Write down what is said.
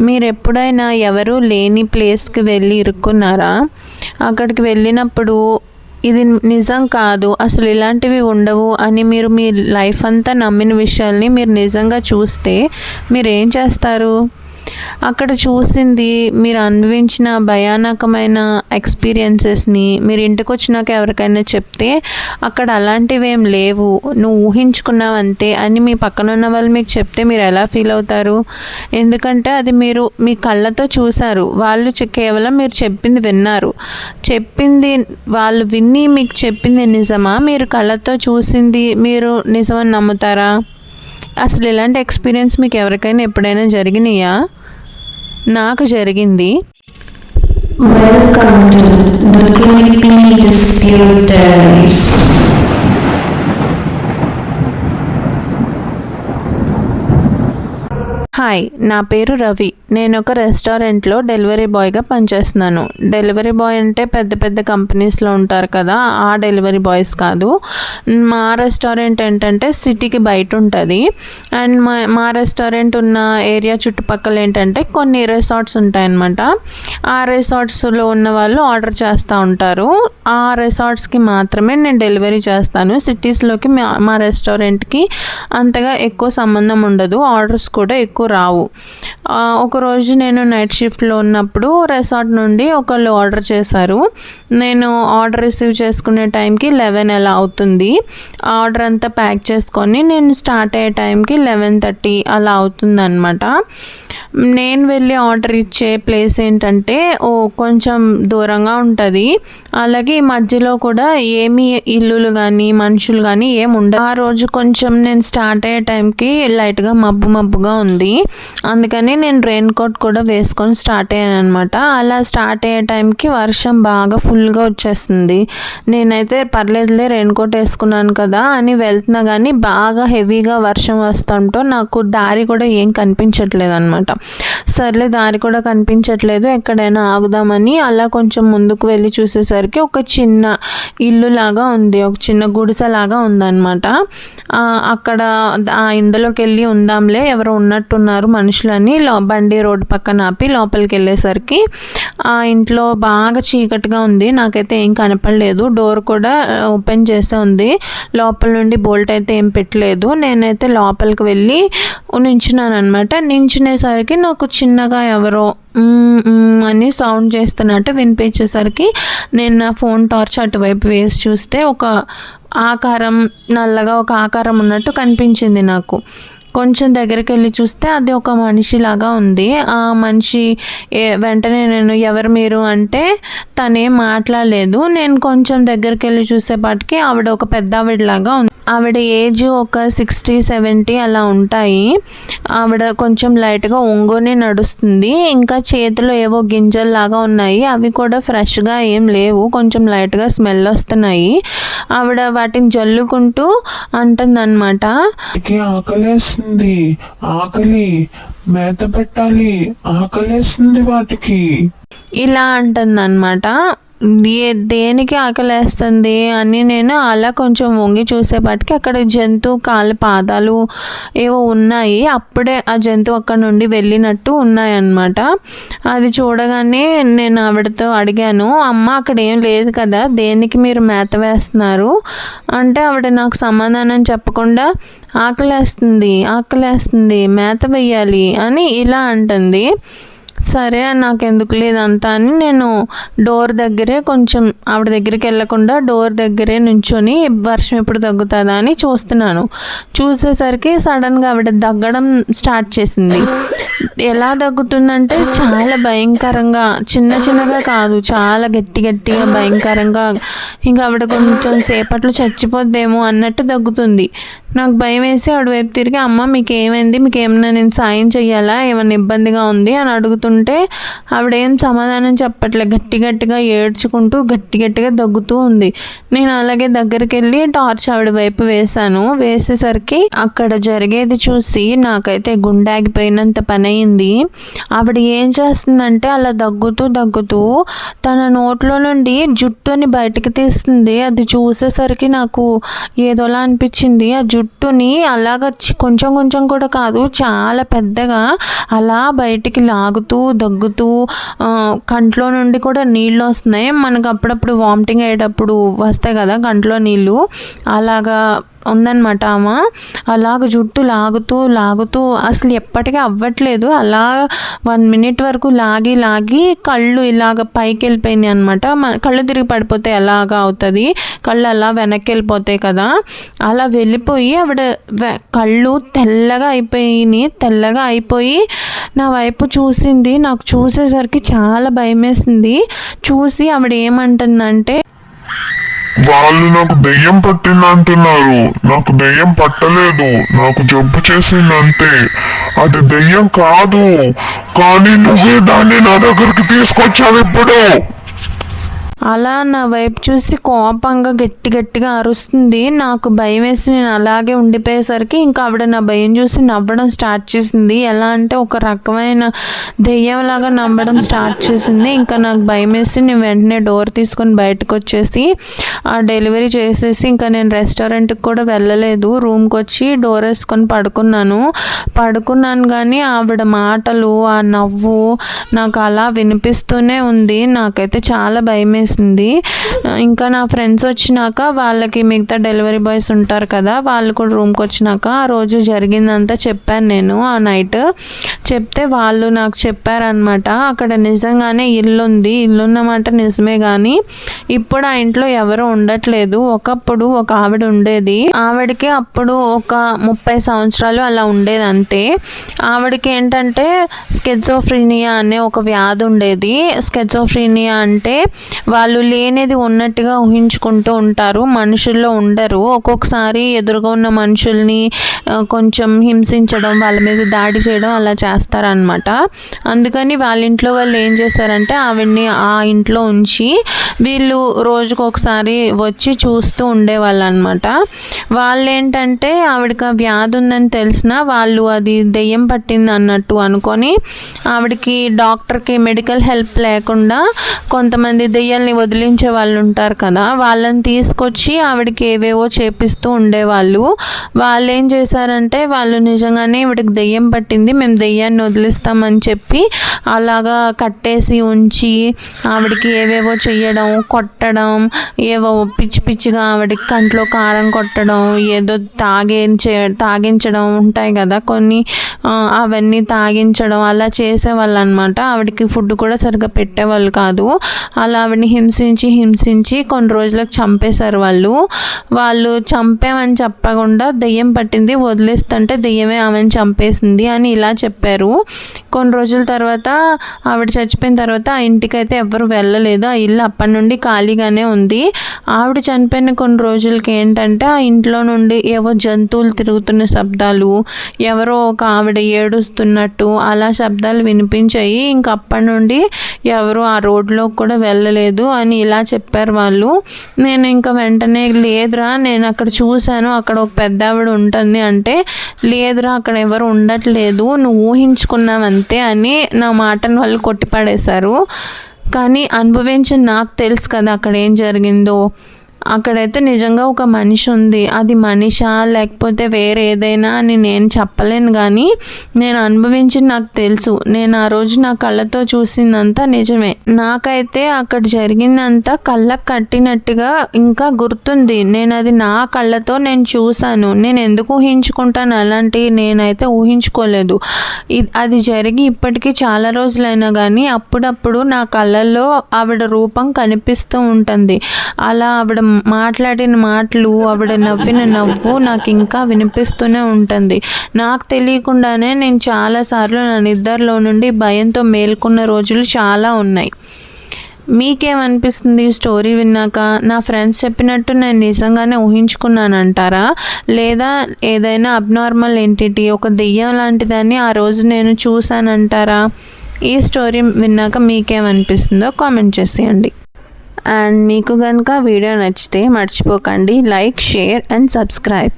మీరు ఎప్పుడైనా ఎవరు లేని ప్లేస్కి వెళ్ళి ఇరుక్కున్నారా? అక్కడికి వెళ్ళినప్పుడు ఇది నిజం కాదు అసలు ఇలాంటివి ఉండవు అని మీరు మీ లైఫ్ అంతా నమ్మిన విషయాల్ని మీరు నిజంగా చూస్తే మీరు ఏం చేస్తారు? అక్కడ చూసింది మీరు అనుభవించిన భయానకమైన ఎక్స్పీరియన్సెస్ని మీరు ఇంటికి వచ్చినాక ఎవరికైనా చెప్తే అక్కడ అలాంటివి ఏం లేవు నువ్వు ఊహించుకున్నావు అంతే అని మీ పక్కన ఉన్న వాళ్ళు మీకు చెప్తే మీరు ఎలా ఫీల్ అవుతారు? ఎందుకంటే అది మీరు మీ కళ్ళతో చూశారు వాళ్ళు కేవలం మీరు చెప్పింది విన్నారు. చెప్పింది వాళ్ళు విని మీకు చెప్పింది నిజమా? మీరు కళ్ళతో చూసింది మీరు నిజమని నమ్ముతారా? అసలు ఇలాంటి ఎక్స్పీరియన్స్ మీకు ఎవరికైనా ఎప్పుడైనా జరిగినాయా? నాకు జరిగింది. వెల్కమ్ హాయ్ నా పేరు రవి. నేను ఒక రెస్టారెంట్లో డెలివరీ బాయ్గా పనిచేస్తున్నాను. డెలివరీ బాయ్ అంటే పెద్ద పెద్ద కంపెనీస్లో ఉంటారు కదా ఆ డెలివరీ బాయ్స్ కాదు. మా రెస్టారెంట్ ఏంటంటే సిటీకి బయట ఉంటుంది. అండ్ మా మా రెస్టారెంట్ ఉన్న ఏరియా చుట్టుపక్కల ఏంటంటే కొన్ని రిసార్ట్స్ ఉంటాయన్నమాట. ఆ రిసార్ట్స్లో ఉన్న వాళ్ళు ఆర్డర్ చేస్తూ ఉంటారు. ఆ రిసార్ట్స్కి మాత్రమే నేను డెలివరీ చేస్తాను. సిటీస్లోకి మా మా రెస్టారెంట్కి అంతగా ఎక్కువ సంబంధం ఉండదు. ఆర్డర్స్ కూడా ఎక్కువ రావు. ఒకరోజు నేను నైట్ షిఫ్ట్లో ఉన్నప్పుడు రెసార్ట్ నుండి ఒకళ్ళు ఆర్డర్ చేశారు. నేను ఆర్డర్ రిసీవ్ చేసుకునే టైంకి లెవెన్ ఎలా అవుతుంది. ఆర్డర్ అంతా ప్యాక్ చేసుకొని నేను స్టార్ట్ అయ్యే టైంకి లెవెన్ థర్టీ అలా అవుతుందన్నమాట. నేను వెళ్ళి ఆర్డర్ ఇచ్చే ప్లేస్ ఏంటంటే ఓ కొంచెం దూరంగా ఉంటుంది. అలాగే ఈ మధ్యలో కూడా ఏమి ఇల్లులు కానీ మనుషులు కానీ ఏమి ఉండదు ఆ రోజు కొంచెం నేను స్టార్ట్ అయ్యే టైంకి లైట్గా మబ్బు మబ్బుగా ఉంది. అందుకని నేను రెయిన్ కోట్ కూడా వేసుకొని స్టార్ట్ అయ్యాను అనమాట అలా స్టార్ట్ అయ్యే టైంకి వర్షం బాగా ఫుల్గా వచ్చేస్తుంది. నేనైతే పర్లేదులే రెయిన్ కోట్ వేసుకున్నాను కదా అని వెళ్తున్నా కానీ బాగా హెవీగా వర్షం వస్తుంటో నాకు దారి కూడా ఏం కనిపించట్లేదు అనమాట సర్లే దారి కూడా కనిపించట్లేదు ఎక్కడైనా ఆగుదామని అలా కొంచెం ముందుకు వెళ్ళి చూసేసరికి ఒక చిన్న ఇల్లు లాగా ఉంది ఒక చిన్న గుడిసెలాగా ఉందన్నమాట. అక్కడ ఆ ఇందులోకి వెళ్ళి ఉందాంలే ఎవరు ఉన్నారు మనుషులని. లో బండి రోడ్డు పక్కన ఆపి లోపలికి వెళ్ళేసరికి ఆ ఇంట్లో బాగా చీకటిగా ఉంది. నాకైతే ఏం కనపడలేదు. డోర్ కూడా ఓపెన్ చేసే ఉంది. లోపల నుండి బోల్ట్ అయితే ఏం పెట్టలేదు. నేనైతే లోపలికి వెళ్ళి నించున్నాను అనమాట నించునేసరికి నాకు చిన్నగా ఎవరో అని సౌండ్ చేస్తున్నట్టు వినిపించేసరికి నేను నా ఫోన్ టార్చ్ అటువైపు వేసి చూస్తే ఒక ఆకారం నల్లగా ఒక ఆకారం ఉన్నట్టు కనిపించింది నాకు. కొంచెం దగ్గరికి వెళ్ళి చూస్తే అది ఒక మనిషిలాగా ఉంది. ఆ మనిషి ఏ వెంటనే నేను ఎవరు మీరు అంటే తనేం మాట్లాడలేదు. నేను కొంచెం దగ్గరికి వెళ్ళి చూసేపాటికి ఆవిడ ఒక పెద్ద ఆవిడలాగా ఉంది. ఆవిడ ఏజ్ ఒక సిక్స్టీ సెవెంటీ అలా ఉంటాయి. ఆవిడ కొంచెం లైట్గా ఒంగోని నడుస్తుంది. ఇంకా చేతిలో ఏవో గింజల్లాగా ఉన్నాయి. అవి కూడా ఫ్రెష్గా ఏం లేవు. కొంచెం లైట్గా స్మెల్ వస్తున్నాయి. ఆవిడ వాటిని జల్లుకుంటూ అంటుందన్నమాట. వాటికి ఆకలేస్తుంది ఆకలి మేత పెట్టాలి. ఆకలేస్తుంది వాటికి. ఇలా అంటుందన్నమాట. ఏ దేనికి ఆకలేస్తుంది అని నేను అలా కొంచెం వంగి చూసేపాటికి అక్కడ జంతువు కాళ్ళ పాదాలు ఏవో ఉన్నాయి. అప్పుడే ఆ జంతువు అక్కడ నుండి వెళ్ళినట్టు ఉన్నాయన్నమాట. అది చూడగానే నేను ఆవిడతో అడిగాను అమ్మ అక్కడ ఏం లేదు కదా దేనికి మీరు మేత వేస్తున్నారు? అంటే ఆవిడ నాకు సమాధానం చెప్పకుండా ఆకలేస్తుంది ఆకలేస్తుంది మేత వేయాలి అని ఇలా అంటుంది. సరే నాకు ఎందుకు లేదంతా అని నేను డోర్ దగ్గరే కొంచెం ఆవిడ దగ్గరికి వెళ్ళకుండా డోర్ దగ్గరే నుంచొని వర్షం ఎప్పుడు తగ్గుతుందా అని చూస్తున్నాను. చూసేసరికి సడన్గా ఆవిడ దగ్గడం స్టార్ట్ చేసింది. ఎలా తగ్గుతుందంటే చాలా భయంకరంగా చిన్న చిన్నగా కాదు చాలా గట్టి గట్టిగా భయంకరంగా. ఇంకా ఆవిడ కొంచెం సేపట్లో చచ్చిపోద్దేమో అన్నట్టు తగ్గుతుంది. నాకు భయం వేసి ఆవిడ వైపు తిరిగి అమ్మ మీకు ఏమైంది మీకు ఏమైనా నేను సాయం చెయ్యాలా? ఏమైనా ఇబ్బందిగా ఉంది? అని అడుగుతుంటే ఆవిడేం సమాధానం చెప్పట్లే. గట్టి గట్టిగా ఏడ్చుకుంటూ గట్టి గట్టిగా దగ్గుతూ ఉంది. నేను అలాగే దగ్గరికి వెళ్ళి టార్చ్ ఆవిడ వైపు వేశాను. వేసేసరికి అక్కడ జరిగేది చూసి నాకైతే గుండె ఆగిపోయినంత పని అయింది ఆవిడ ఏం చేస్తుందంటే అలా దగ్గుతూ దగ్గుతూ తన నోట్లో నుండి జుట్టుని బయటకు తీస్తుంది. అది చూసేసరికి నాకు ఏదోలా అనిపించింది. ఆ జుట్టు జుట్టుని అలాగ చి- కొంచెం కొంచెం కూడా కాదు చాలా పెద్దగా అలా బయటికి లాగుతూ దగ్గుతూ కంట్లో నుండి కూడా నీళ్ళు వస్తున్నాయి. మనకు అప్పుడప్పుడు వామిటింగ్ అయ్యేటప్పుడు వస్తాయి కదా కంట్లో నీళ్ళు. అలాగా ఉందన్నమాట ఆమె. అలాగ జుట్టు లాగుతూ లాగుతూ అసలు ఎప్పటికీ అవ్వట్లేదు. అలా వన్ మినిట్ వరకు లాగి లాగి కళ్ళు ఇలాగ పైకి వెళ్ళిపోయినాయి అనమాట కళ్ళు తిరిగి పడిపోతే ఎలాగా అవుతుంది? కళ్ళు అలా వెనక్కి వెళ్ళిపోతాయి కదా. అలా వెళ్ళిపోయి ఆవిడ వె- కళ్ళు తెల్లగా అయిపోయినాయి. తెల్లగా అయిపోయి నా వైపు చూసింది. నాకు చూసేసరికి చాలా భయం వేసింది చూసి ఆవిడ ఏమంటుందంటే వాళ్ళు నాకు దెయ్యం పట్టింది అంటున్నారు నాకు దెయ్యం పట్టలేదు. నాకు జబ్బు చేసింది అంతే అది దెయ్యం కాదు. కానీ నువ్వే దాన్ని నా దగ్గరికి తీసుకొచ్చావు ఇప్పుడు. అలా నా వైపు చూసి కోపంగా గట్టి గట్టిగా అరుస్తుంది. నాకు భయం వేసి నేను అలాగే ఉండిపోయేసరికి ఇంకా ఆవిడ నా భయం చూసి నవ్వడం స్టార్ట్ చేసింది. ఎలా అంటే ఒక రకమైన దెయ్యంలాగా నవ్వడం స్టార్ట్ చేసింది. ఇంకా నాకు భయం వేసి నేను వెంటనే డోర్ తీసుకొని బయటకు వచ్చేసి ఆ డెలివరీ చేసేసి ఇంకా నేను రెస్టారెంట్కి కూడా వెళ్ళలేదు. రూమ్కి వచ్చి డోర్ వేసుకొని పడుకున్నాను. పడుకున్నాను కానీ ఆవిడ మాటలు ఆ నవ్వు నాకు అలా వినిపిస్తూనే ఉంది. నాకైతే చాలా భయం చేసింది ఇంకా నా ఫ్రెండ్స్ వచ్చినాక వాళ్ళకి మిగతా డెలివరీ బాయ్స్ ఉంటారు కదా వాళ్ళు కూడా రూమ్కి వచ్చినాక ఆ రోజు జరిగిందంతా చెప్పాను నేను ఆ నైట్ చెప్తే వాళ్ళు నాకు చెప్పారనమాట అక్కడ నిజంగానే ఇల్లు ఉంది ఇల్లు ఉన్నమాట నిజమే కానీ ఇప్పుడు ఆ ఇంట్లో ఎవరు ఉండట్లేదు. ఒకప్పుడు ఒక ఆవిడ ఉండేది. ఆవిడకి అప్పుడు ఒక ముప్పై సంవత్సరాలు అలా ఉండేది అంతే ఆవిడకి ఏంటంటే స్కెజోఫ్రీనియా అనే ఒక వ్యాధి ఉండేది. స్కెజోఫ్రీనియా అంటే వాళ్ళు లేనిది ఉన్నట్టుగా ఊహించుకుంటూ ఉంటారు. మనుషుల్లో ఉండరు. ఒక్కొక్కసారి ఎదురుగా ఉన్న మనుషుల్ని కొంచెం హింసించడం వాళ్ళ మీద దాడి చేయడం అలా చేస్తారనమాట అందుకని వాళ్ళ ఇంట్లో వాళ్ళు ఏం చేశారంటే ఆవిడ్ని ఆ ఇంట్లో ఉంచి వీళ్ళు రోజుకొకసారి వచ్చి చూస్తూ ఉండేవాళ్ళు అనమాట వాళ్ళు ఏంటంటే ఆవిడకి ఆ వ్యాధి ఉందని తెలిసిన వాళ్ళు అది దెయ్యం పట్టింది అన్నట్టు అనుకొని ఆవిడకి డాక్టర్కి మెడికల్ హెల్ప్ లేకుండా కొంతమంది దెయ్యాల్ని వదిలించే వాళ్ళు ఉంటారు కదా వాళ్ళని తీసుకొచ్చి ఆవిడకి ఏవేవో చేపిస్తూ ఉండేవాళ్ళు. వాళ్ళు ఏం చేశారంటే వాళ్ళు నిజంగానే ఆవిడకి దెయ్యం పట్టింది మేము దెయ్యాన్ని వదిలిస్తామని చెప్పి అలాగా కట్టేసి ఉంచి ఆవిడకి ఏవేవో చేయడం కొట్టడం ఏవో పిచ్చి పిచ్చిగా ఆవిడకి కంట్లో కారం కొట్టడం ఏదో తాగించే తాగించడం ఉంటాయి కదా కొన్ని అవన్నీ తాగించడం అలా చేసేవాళ్ళు అనమాట ఆవిడకి ఫుడ్ కూడా సరిగ్గా పెట్టేవాళ్ళు కాదు. అలా ఆవిడని హింసించి హింసించి కొన్ని రోజులకు చంపేశారు వాళ్ళు. వాళ్ళు చంపామని చెప్పకుండా దెయ్యం పట్టింది వదిలేస్తుంటే దెయ్యమే ఆమెను చంపేసింది అని ఇలా చెప్పారు. కొన్ని రోజుల తర్వాత ఆవిడ చచ్చిపోయిన తర్వాత ఆ ఇంటికైతే ఎవ్వరు వెళ్ళలేదు. ఆ ఇల్లు అప్పటి నుండి ఖాళీగానే ఉంది. ఆవిడ చనిపోయిన కొన్ని రోజులకి ఏంటంటే ఆ ఇంట్లో నుండి ఏవో జంతువులు తిరుగుతున్న శబ్దాలు ఎవరో ఒక ఆవిడ ఏడుస్తున్నట్టు అలా శబ్దాలు వినిపించాయి. ఇంక అప్పటి నుండి ఎవరు ఆ రోడ్లో కూడా వెళ్ళలేదు. అని ఇలా చెప్పారు వాళ్ళు. నేను ఇంకా వెంటనే లేదురా నేను అక్కడ చూశాను అక్కడ ఒక పెద్ద ఆవిడ ఉంటుంది అంటే లేదురా అక్కడ ఎవరు ఉండట్లేదు నువ్వు ఊహించుకున్నావు అంతే అని నా మాటను వాళ్ళు కొట్టిపడేశారు. కానీ అనుభవించిన నాకు తెలుసు కదా అక్కడ ఏం జరిగిందో. అక్కడైతే నిజంగా ఒక మనిషి ఉంది. అది మనిషా? లేకపోతే వేరే ఏదైనా అని నేను చెప్పలేను కానీ నేను అనుభవించింది నాకు తెలుసు. నేను ఆ రోజు నా కళ్ళతో చూసిందంతా నిజమే. నాకైతే అక్కడ జరిగిందంతా కళ్ళకు కట్టినట్టుగా ఇంకా గుర్తుంది. నేను అది నా కళ్ళతో నేను చూశాను. నేను ఎందుకు ఊహించుకుంటాను? అలాంటివి నేనైతే ఊహించుకోలేదు. అది జరిగి ఇప్పటికీ చాలా రోజులైనా కానీ అప్పుడప్పుడు నా కళ్ళల్లో ఆవిడ రూపం కనిపిస్తూ ఉంటుంది. అలా ఆవిడ మాట్లాడిన మాటలు ఆవిడ నవ్విన నవ్వు నాకు ఇంకా వినిపిస్తూనే ఉంటుంది. నాకు తెలియకుండానే నేను చాలాసార్లు నా నిద్రలో నుండి భయంతో మేల్కొన్న రోజులు చాలా ఉన్నాయి. మీకేమనిపిస్తుంది ఈ స్టోరీ విన్నాక? నా ఫ్రెండ్స్ చెప్పినట్టు నేను నిజంగానే ఊహించుకున్నాను అంటారా లేదా ఏదైనా అబ్నార్మల్ ఎంటిటీ ఒక దెయ్యం లాంటిదని ఆ రోజు నేను చూశానంటారా? ఈ స్టోరీ విన్నాక మీకేమనిపిస్తుందో కామెంట్ చేసేయండి. అండ్ మీకు కనుక వీడియో నచ్చితే మర్చిపోకండి. Like share and subscribe.